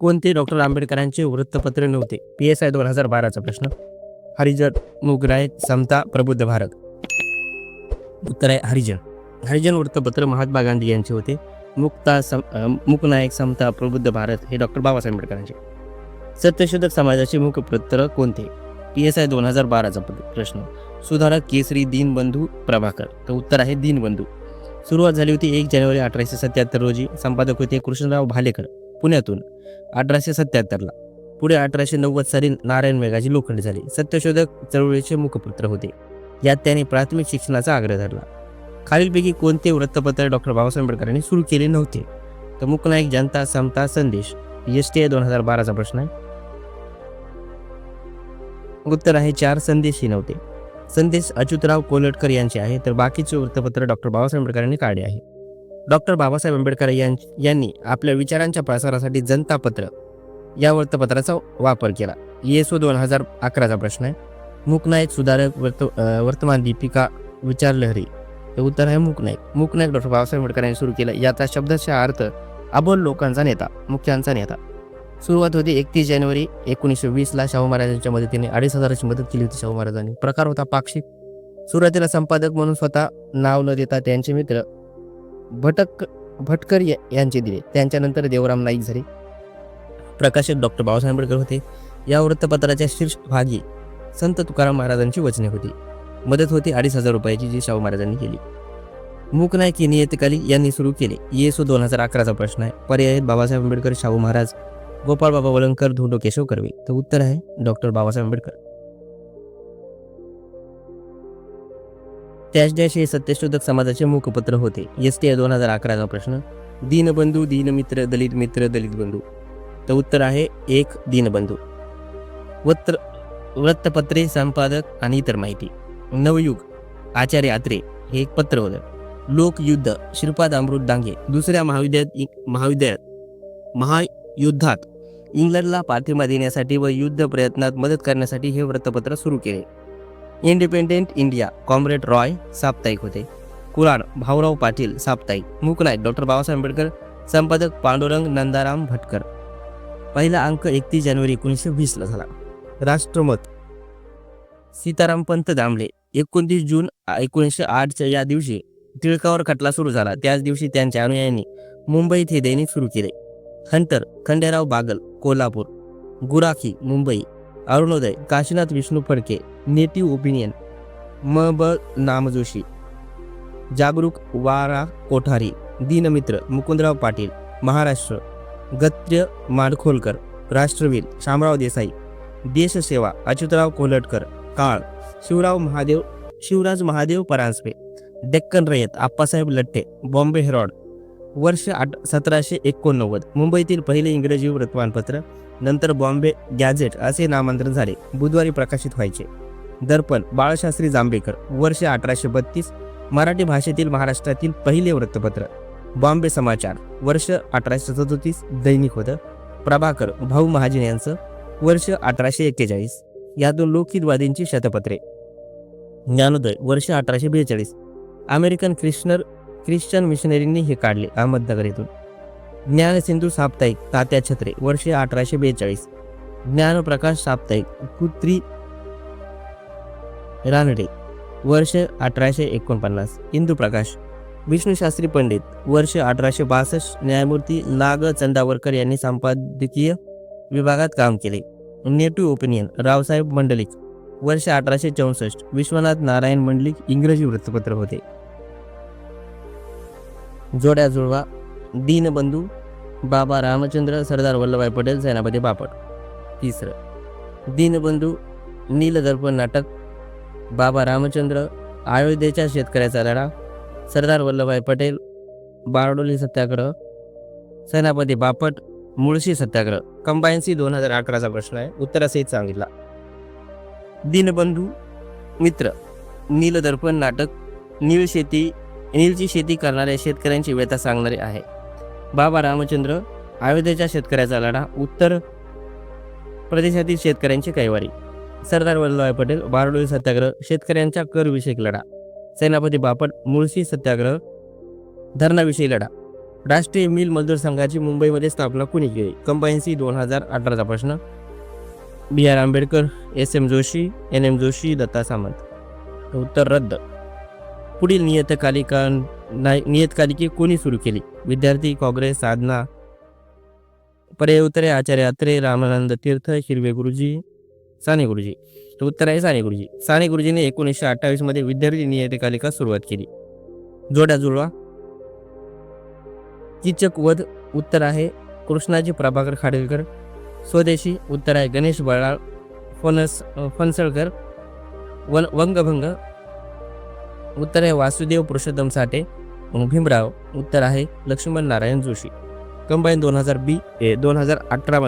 कोणते डॉक्टर आंबेडकरांचे वृत्तपत्र नव्हते? पी एस आय दोन हजार बाराचा प्रश्न. हरिजन मुगराय समता प्रबुद्ध भारत. उत्तर आहे हरिजन. हरिजन वृत्तपत्र महात्मा गांधी यांचे होते. मुक्ता सम मुकनायक समता प्रबुद्ध भारत हे डॉक्टर बाबासाहेब आंबेडकरांचे. सत्यशोधक समाजाचे मुखपत्र कोणते? पी एस आय दोन हजार बाराचा प्रश्न. सुधारक केसरी दीनबंधू प्रभाकर. तर उत्तर आहे दीनबंधू. सुरुवात झाली होती एक जानेवारी अठराशे सत्याहत्तर रोजी. संपादक होते कृष्णराव भालेकर. पुण्यातून अठराशे सत्याहत्तरला. पुढे अठराशे नव्वद साली नारायण मेघाची लोखंड झाली. सत्यशोधक चळवळीचे मुखपुत्र होते. यात त्याने प्राथमिक शिक्षणाचा आग्रह धरला. खालीलपैकी कोणते वृत्तपत्र डॉक्टर बाबासाहेब आंबेडकरांनी सुरू केले नव्हते? तर मुकनायक जनता समता संदेश एस टी आय दोन हजार बाराचा प्रश्न आहे. उत्तर आहे चार संदेशही नव्हते. संदेश अच्युतराव कोलटकर यांचे आहे तर बाकीचे वृत्तपत्र डॉक्टर बाबासाहेब आंबेडकरांनी काढले आहे. डॉक्टर बाबासाहेब आंबेडकर यां यांनी आपल्या विचारांच्या प्रसारासाठी जनता पत्र या वृत्तपत्राचा वापर केला. येसो दोन हजार अकराचा प्रश्न आहे. मुकनायक सुधारक वर्त वर्तमान दीपिका विचारलहरी. हे उत्तर आहे मुकनायक मुकनायक डॉक्टर बाबासाहेब आंबेडकर यांनी सुरू केलं. याचा शब्दाचा अर्थ अबोल लोकांचा नेता मुख्यांचा नेता. सुरुवात होती एकतीस जानेवारी एकोणीसशे वीसला शाहू महाराजांच्या मदतीने. अडीच हजाराची मदत केली होती शाहू महाराजांनी. प्रकार होता पाक्षिक. सुरुवातीला संपादक म्हणून स्वतः नाव न देता त्यांचे मित्र भटक भटकर यांचे दिले. त्यांच्यानंतर देवराम नाईक झाले. प्रकाशक डॉक्टर बाबासाहेब आंबेडकर होते. या वृत्तपत्राच्या शीर्षभागी संत तुकाराम महाराजांची वचने होती. मदत होती अडीच हजार रुपयाची जी शाहू महाराजांनी केली. मूकनायक नियतकाली यांनी सुरू केले. येसो दोन हजार अकराचा प्रश्न आहे. पर्याय आहेत बाबासाहेब आंबेडकर शाहू महाराज गोपाळ बाबा वलंकर धोंडो केशव कर्वे. तर उत्तर आहे डॉक्टर बाबासाहेब आंबेडकर. त्याच डॅश हे सत्यशोधक समाजाचे मुखपत्र होते. एस टी दोन हजार अकराचा प्रश्न. दीनबंधू दीनमित्र दलित मित्र दलित बंधू तर उत्तर आहे एक दीनबंधू. वत्र वृत्तपत्रे संपादक आणि इतर माहिती. नवयुग आचार्य आत्रे हे एक पत्र होतं. लोकयुद्ध श्रीपाद अमृत डांगे दुसऱ्या महाविद्यालयात महाविद्यालयात महायुद्धात इंग्लंडला पाठिंबा देण्यासाठी व युद्ध प्रयत्नात मदत करण्यासाठी हे वृत्तपत्र सुरू केले. इंडिपेंडेंट इंडिया कॉम्रेड रॉय साप्ताहिक होते कुराण भाऊराव पाटील साप्ताहिक मुकनायक डॉक्टर बाबासाहेब आंबेडकर संपादक पांडुरंग नंदाराम भटकर पहिला अंक एकतीस जानेवारी एकोणीसशे वीसला झाला राष्ट्रमत सीताराम पंत दामले एकोणतीस जून एकोणीसशे आठच्या या दिवशी टिळकावर खटला सुरू झाला त्याच दिवशी त्यांच्या अनुयायांनी मुंबईत हे दैनिक सुरू केले Hunter Khanderao Bagal Kolhapur Gurakhi Mumbai Arunoday Kashinath Vishnu Phadke native opinion म ब नामजोशी जागरूक वारा कोठारी दीनमित्र मुकुंदराव पाटील महाराष्ट्र गत्र्य माडखोलकर राष्ट्रवीर शामराव देसाई देशसेवा अच्युतराव कोलटकर काळ शिवराव महादेव शिवराज महादेव परांजपे डेक्कन रयत आप्पासाहेब लट्टे बॉम्बे हेरॉड वर्ष आठ सतराशे एकोणनव्वद. मुंबईतील पहिले इंग्रजी वृत्तमानपत्र नंतर बॉम्बे गॅझेट असे नामांतरण झाले. बुधवारी प्रकाशित व्हायचे. दर्पण बाळशास्त्री जांभेकर वर्ष अठराशे बत्तीस. मराठी भाषेतील महाराष्ट्रातील पहिले वृत्तपत्र. बॉम्बे समाचार वर्ष अठराशे सदोतीस. दैनिक होतं. प्रभाकर भाऊ महाजन यांचं वर्ष अठराशे एक्केचाळीस. यातून लोकहितवादींची शतपत्रे. ज्ञानोदय वर्ष अठराशे बेचाळीस. अमेरिकन क्रिश्नर ख्रिश्चन मिशनरींनी हे काढले अहमदनगर येथून ज्ञानसिंधू साप्ताहिक तात्या छत्रे वर्षे अठराशे बेचाळीस. ज्ञानप्रकाश साप्ताहिक कुत्री रानडे वर्ष अठराशे एकोणपन्नास. इंदुप्रकाश विष्णुशास्त्री पंडित वर्ष अठराशे बासष्ट. न्यायमूर्ती नाग चंदावरकर यांनी संपादकीय विभागात काम केले. नेटिव्ह ओपिनियन रावसाहेब मंडलिक वर्ष अठराशे चौसष्ट. विश्वनाथ नारायण मंडलिक इंग्रजी वृत्तपत्र होते. जोड्या जुळवा. दीनबंधू बाबा रामचंद्र सरदार वल्लभभाई पटेल सेनापती बापट. तिसरं दीनबंधू नीलदर्पण नाटक. बाबा रामचंद्र अयोध्येच्या शेतकऱ्याचा लढा. सरदार वल्लभभाई पटेल बारडोली सत्याग्रह. सेनापती बापट मुळशी सत्याग्रह. कंबाईन्सी दोन हजार अकराचा प्रश्न आहे. उत्तरासहित सांगितला. दीनबंधू मित्र नीलदर्पण नाटक. नीळशेती नीलची शेती करणाऱ्या शेतकऱ्यांची व्यथा सांगणारी आहे. बाबा रामचंद्र अयोध्येच्या शेतकऱ्याचा लढा उत्तर प्रदेशातील शेतकऱ्यांची कैवारी. सरदार वल्लभभाई पटेल बारडोली सत्याग्रह शेतकऱ्यांच्या करविषयक लढा. सेनापती बापट मुळशी सत्याग्रह धरणाविषयी लढा. राष्ट्रीय मिल मजदूर संघाची मुंबईमध्ये स्थापना कुणी केली? कंबाईन्सी दोन हजार अठराचा प्रश्न. B R Ambedkar S M Joshi N M Joshi Datta Samant. उत्तर रद्द. पुढील नियतकालिका नाय- नियतकालिके कोणी सुरू केली? विद्यार्थी काँग्रेस साधना. पर्याय उत्तरे आचार्य अत्रे रामानंद तीर्थ हिरवे गुरुजी साने गुरुजी. तर उत्तर आहे साने गुरुजी. साने गुरुजीने एकोणीसशे अठ्ठावीसमध्ये विद्यार्थी नियतकालिका सुरुवात केली. जोड्या जुळवा. किचक वध उत्तर आहे. कृष्णाजी प्रभाकर खाडीलकर स्वदेशी उत्तर आहे गणेश बळाळ. फणस फणसळकर. वन वंगभंग. उत्तर आहे वासुदेव पुरुषोत्तम साठे. भीमराव. उत्तर आहे लक्ष्मण नारायण जोशी. कंबाईन दोन हजार बी. ए दोन हजार अठरा